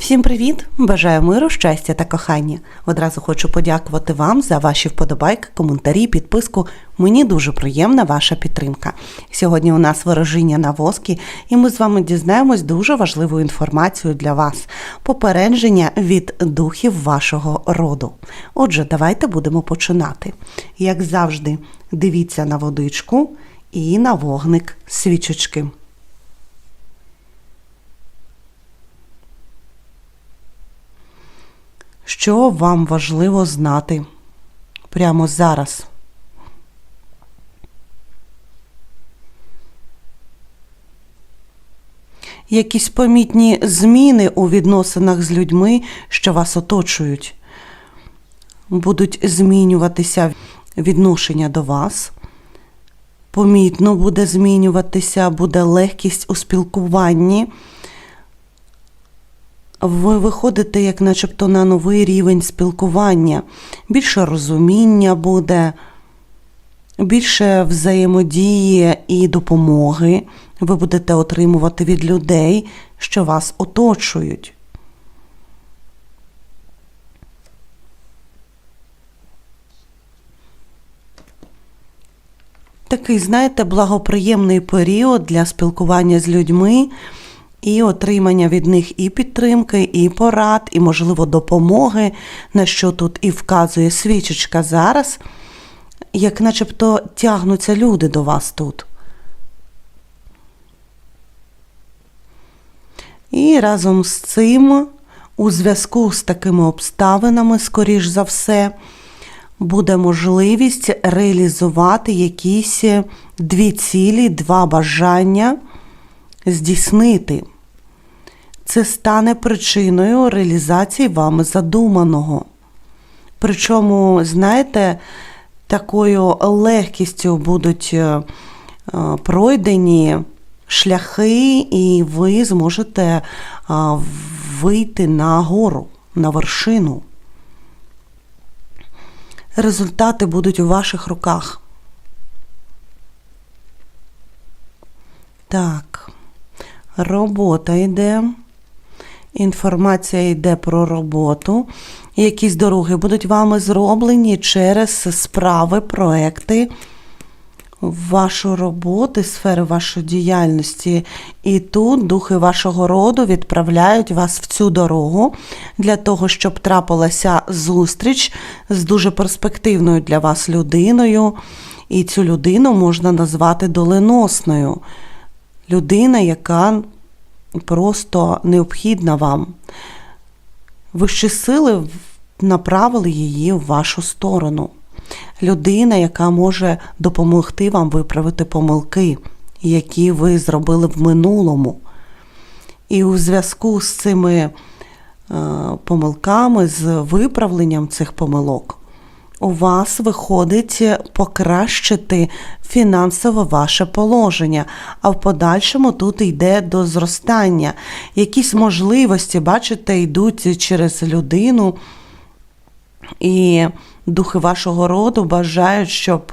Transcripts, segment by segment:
Всім привіт! Бажаю миру, щастя та кохання. Одразу хочу подякувати вам за ваші вподобайки, коментарі, підписку. Мені дуже приємна ваша підтримка. Сьогодні у нас ворожіння на воскі, і ми з вами дізнаємось дуже важливу інформацію для вас попередження від духів вашого роду. Отже, давайте будемо починати. Як завжди, дивіться на водичку і на вогник свічечки. Що вам важливо знати прямо зараз? Якісь помітні зміни у відносинах з людьми, що вас оточують, будуть змінюватися відношення до вас. Помітно буде змінюватися, буде легкість у спілкуванні ви виходите, як начебто, на новий рівень спілкування, більше розуміння буде, більше взаємодії і допомоги ви будете отримувати від людей, що вас оточують. Такий, знаєте, благоприємний період для спілкування з людьми і отримання від них і підтримки, і порад, і, можливо, допомоги, на що тут і вказує свічечка зараз, як начебто тягнуться люди до вас тут. І разом з цим, у зв'язку з такими обставинами, скоріш за все, буде можливість реалізувати якісь дві цілі, два бажання здійснити. Це стане причиною реалізації вами задуманого. Причому, знаєте, такою легкістю будуть е, пройдені шляхи, і ви зможете вийти на гору, на вершину. Результати будуть у ваших руках. Так, робота йде. Інформація йде про роботу. Якісь дороги будуть вами зроблені через справи, проекти, вашу роботу, сфери вашої діяльності. І тут духи вашого роду відправляють вас в цю дорогу для того, щоб трапилася зустріч з дуже перспективною для вас людиною. І цю людину можна назвати доленосною. Людина, яка просто необхідна вам. Вищі сили направили її в вашу сторону. Людина, яка може допомогти вам виправити помилки, які ви зробили в минулому. І у зв'язку з цими е, помилками, з виправленням цих помилок, у вас виходить покращити фінансове ваше положення, а в подальшому тут йде до зростання. Якісь можливості, бачите, йдуть через людину. І духи вашого роду бажають, щоб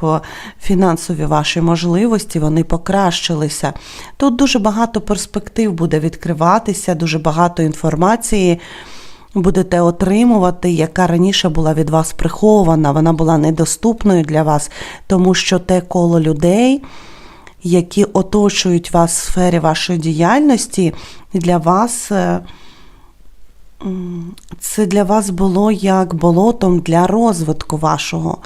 фінансові ваші можливості вони покращилися. Тут дуже багато перспектив буде відкриватися, дуже багато інформації будете отримувати, яка раніше була від вас прихована, вона була недоступною для вас, тому що те коло людей, які оточують вас в сфері вашої діяльності, для вас. Е, це для вас було як болотом для розвитку вашого.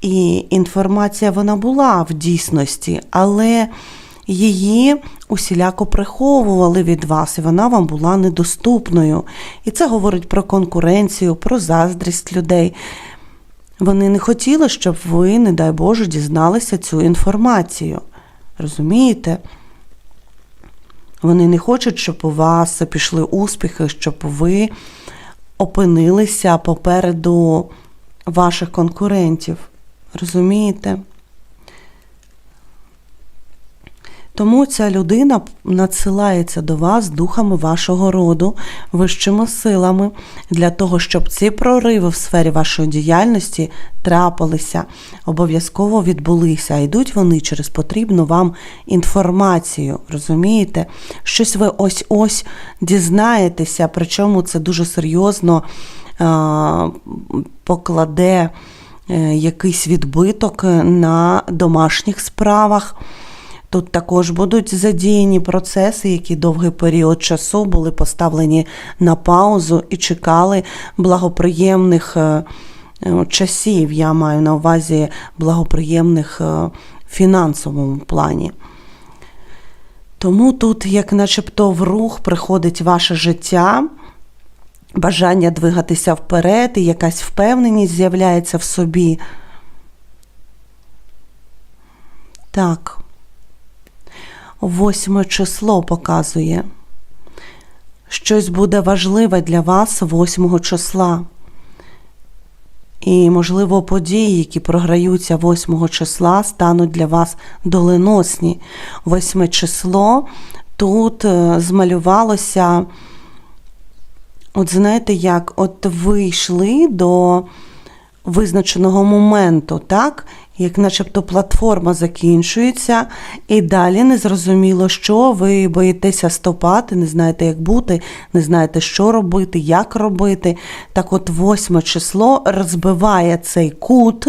І інформація вона була в дійсності, але її усіляко приховували від вас, і вона вам була недоступною. І це говорить про конкуренцію, про заздрість людей. Вони не хотіли, щоб ви, не дай Боже, дізналися цю інформацію. Розумієте? Вони не хочуть, щоб у вас пішли успіхи, щоб ви опинилися попереду ваших конкурентів. Розумієте? Тому ця людина надсилається до вас духами вашого роду, вищими силами, для того, щоб ці прориви в сфері вашої діяльності трапилися, обов'язково відбулися. Йдуть вони через потрібну вам інформацію. Розумієте? Щось ви ось-ось дізнаєтеся, причому це дуже серйозно покладе е, якийсь відбиток на домашніх справах. Тут також будуть задіяні процеси, які довгий період часу були поставлені на паузу і чекали благоприємних е, е, часів. Я маю на увазі благоприємних е, фінансовому плані. Тому тут, як начебто, в рух приходить ваше життя, бажання двигатися вперед, і якась впевненість з'являється в собі. Так. Восьме число показує. Щось буде важливе для вас 8 числа. І, можливо, події, які програються 8 числа, стануть для вас доленосні. Восьме число тут е, змалювалося, от знаєте як, от ви йшли до визначеного моменту, так? Як начебто платформа закінчується, і далі незрозуміло, що ви боїтеся стопати, не знаєте, як бути, не знаєте, що робити, як робити. Так от, восьме число розбиває цей кут,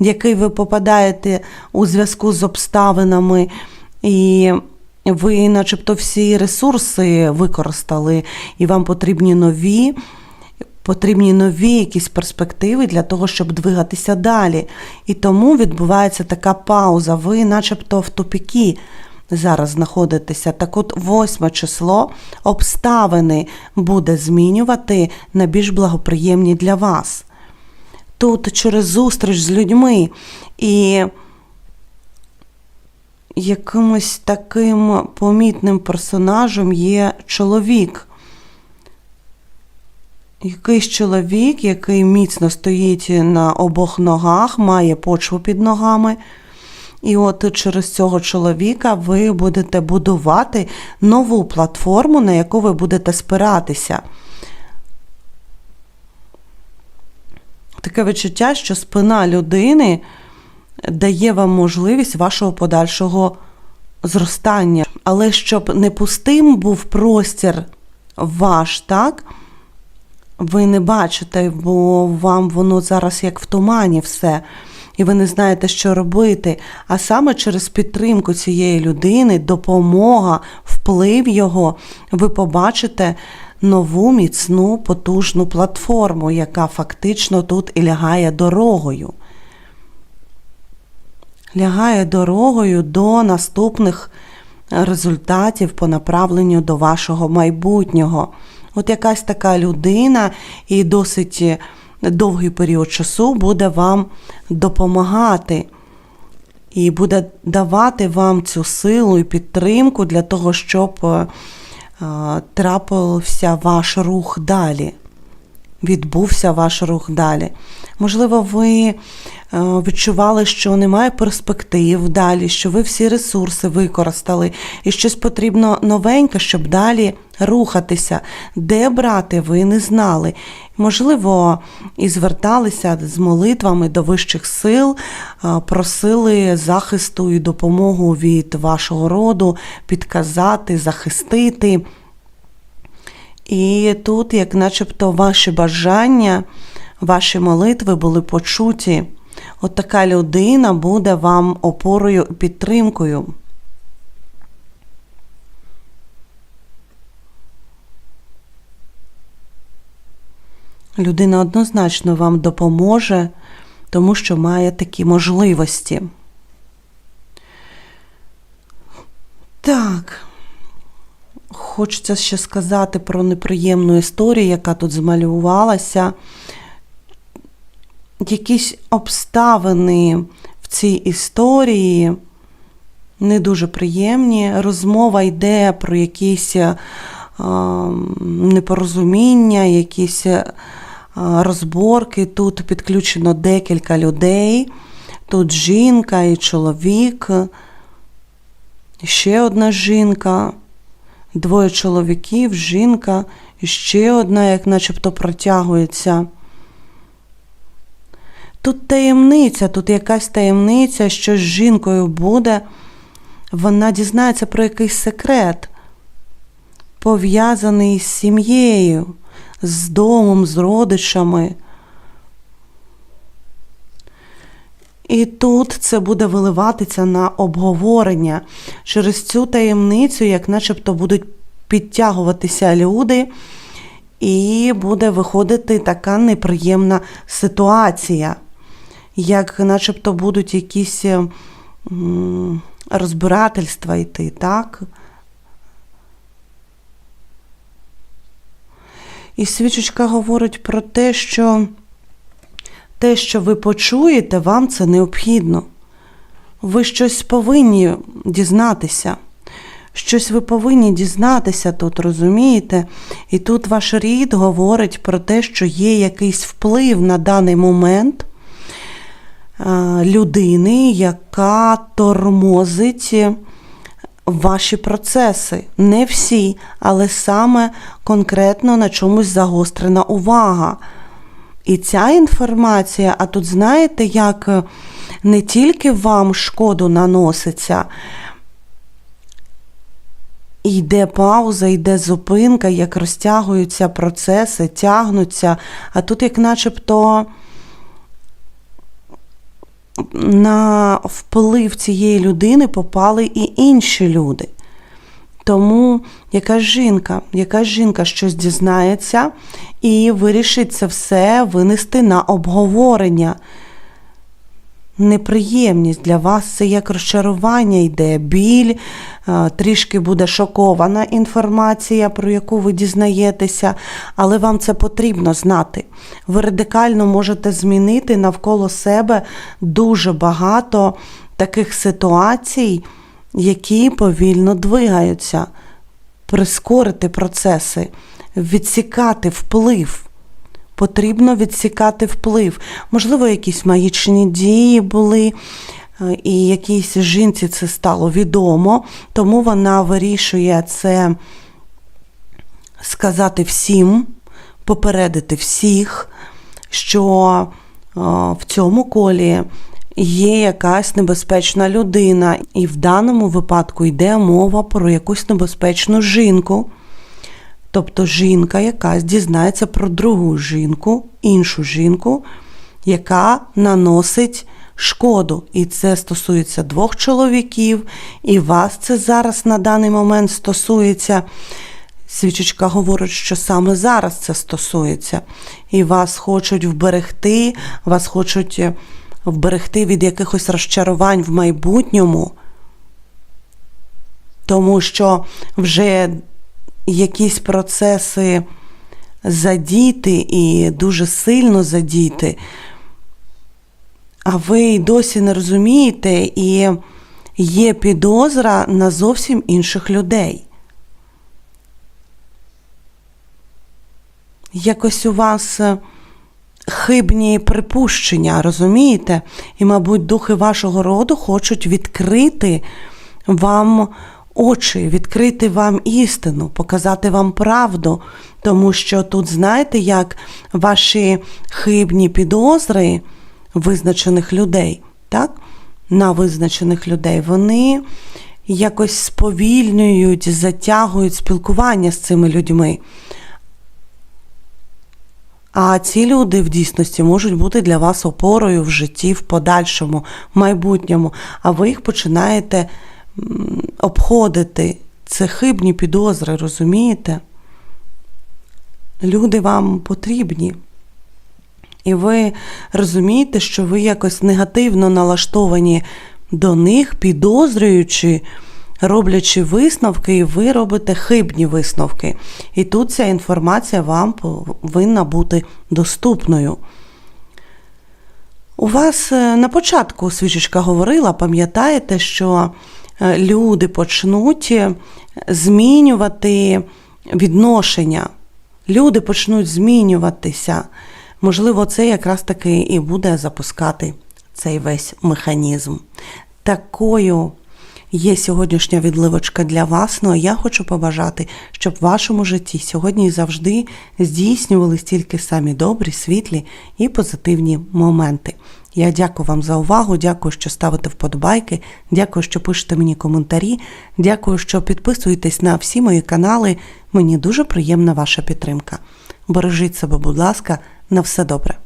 в який ви попадаєте у зв'язку з обставинами, і ви, начебто, всі ресурси використали, і вам потрібні нові. Потрібні нові якісь перспективи для того, щоб двигатися далі. І тому відбувається така пауза. Ви, начебто, в тупікі зараз знаходитеся. Так от, восьме число обставини буде змінювати на більш благоприємні для вас. Тут через зустріч з людьми і якимось таким помітним персонажем є чоловік. Якийсь чоловік, який міцно стоїть на обох ногах, має почву під ногами. І от через цього чоловіка ви будете будувати нову платформу, на яку ви будете спиратися. Таке відчуття, що спина людини дає вам можливість вашого подальшого зростання. Але щоб не пустим був простір ваш, так? Ви не бачите, бо вам воно зараз як в тумані все, і ви не знаєте, що робити. А саме через підтримку цієї людини, допомога, вплив його, ви побачите нову міцну потужну платформу, яка фактично тут і лягає дорогою. Лягає дорогою до наступних результатів по направленню до вашого майбутнього. От якась така людина і досить довгий період часу буде вам допомагати і буде давати вам цю силу і підтримку для того, щоб е, трапився ваш рух далі. Відбувся ваш рух далі. Можливо, ви Е, відчували, що немає перспектив далі, що ви всі ресурси використали, і щось потрібно новеньке, щоб далі рухатися. Де брати, ви не знали. Можливо, і зверталися з молитвами до вищих сил, е, просили захисту і допомогу від вашого роду, підказати, захистити. І тут, як начебто, ваші бажання, ваші молитви були почуті. От така людина буде вам опорою і підтримкою. Людина однозначно вам допоможе, тому що має такі можливості. Так, хочеться ще сказати про неприємну історію, яка тут змалювалася якісь обставини в цій історії не дуже приємні. Розмова йде про якісь е, непорозуміння, якісь е, розборки. Тут підключено декілька людей. Тут жінка і чоловік. ще одна жінка, двоє чоловіків, жінка, і ще одна, як начебто протягується. Тут таємниця, тут якась таємниця, що з жінкою буде. Вона дізнається про якийсь секрет, пов'язаний з сім'єю, з домом, з родичами. І тут це буде виливатися на обговорення. Через цю таємницю, як начебто будуть підтягуватися люди, і буде виходити така неприємна ситуація, як начебто будуть якісь розбирательства йти, так? І свічечка говорить про те, що те, що ви почуєте, вам це необхідно. Ви щось повинні дізнатися. Щось ви повинні дізнатися тут, розумієте? І тут ваш рід говорить про те, що є якийсь вплив на даний момент е, людини, яка тормозить ваші процеси. Не всі, але саме конкретно на чомусь загострена увага. І ця інформація, а тут знаєте, як е, не тільки вам шкоду наноситься, йде пауза, йде зупинка, як розтягуються процеси, тягнуться, а тут, як начебто, на вплив цієї людини попали і інші люди. Тому яка жінка, яка жінка щось дізнається і вирішить це все винести на обговорення. Неприємність для вас це як розчарування йде, біль, трішки буде шокована інформація, про яку ви дізнаєтеся, але вам це потрібно знати. Ви радикально можете змінити навколо себе дуже багато таких ситуацій, які повільно двигаються, прискорити процеси, відсікати вплив. Потрібно відсікати вплив. Можливо, якісь магічні дії були, е, і якійсь жінці це стало відомо, тому вона вирішує це сказати всім, попередити всіх, що е, в цьому колі є якась небезпечна людина, і в даному випадку йде мова про якусь небезпечну жінку. Тобто жінка якась дізнається про другу жінку, іншу жінку, яка наносить шкоду. І це стосується двох чоловіків, і вас це зараз на даний момент стосується. Свічечка говорить, що саме зараз це стосується. І вас хочуть вберегти, вас хочуть вберегти від якихось розчарувань в майбутньому, тому що вже якісь процеси задіти і дуже сильно задіти, а ви досі не розумієте, і є підозра на зовсім інших людей. Якось у вас хибні припущення, розумієте? І, мабуть, духи вашого роду хочуть відкрити вам очі, відкрити вам істину, показати вам правду, тому що тут, знаєте, як ваші хибні підозри визначених людей, так? На визначених людей, вони якось сповільнюють, затягують спілкування з цими людьми. А ці люди в дійсності можуть бути для вас опорою в житті, в подальшому, майбутньому, а ви їх починаєте обходити. Це хибні підозри, розумієте? Люди вам потрібні. І ви розумієте, що ви якось негативно налаштовані до них, підозрюючи, роблячи висновки, і ви робите хибні висновки. І тут ця інформація вам повинна бути доступною. У вас е, на початку свічечка говорила, пам'ятаєте, що е, люди почнуть е, змінювати відношення, люди почнуть змінюватися. Можливо, це якраз таки і буде запускати цей весь механізм. Такою є сьогоднішня відливочка для вас. Ну а я хочу побажати, щоб в вашому житті сьогодні і завжди здійснювались тільки самі добрі, світлі і позитивні моменти. Я дякую вам за увагу, дякую, що ставите вподобайки, дякую, що пишете мені коментарі, дякую, що підписуєтесь на всі мої канали. Мені дуже приємна ваша підтримка. Бережіть себе, будь ласка, на все добре.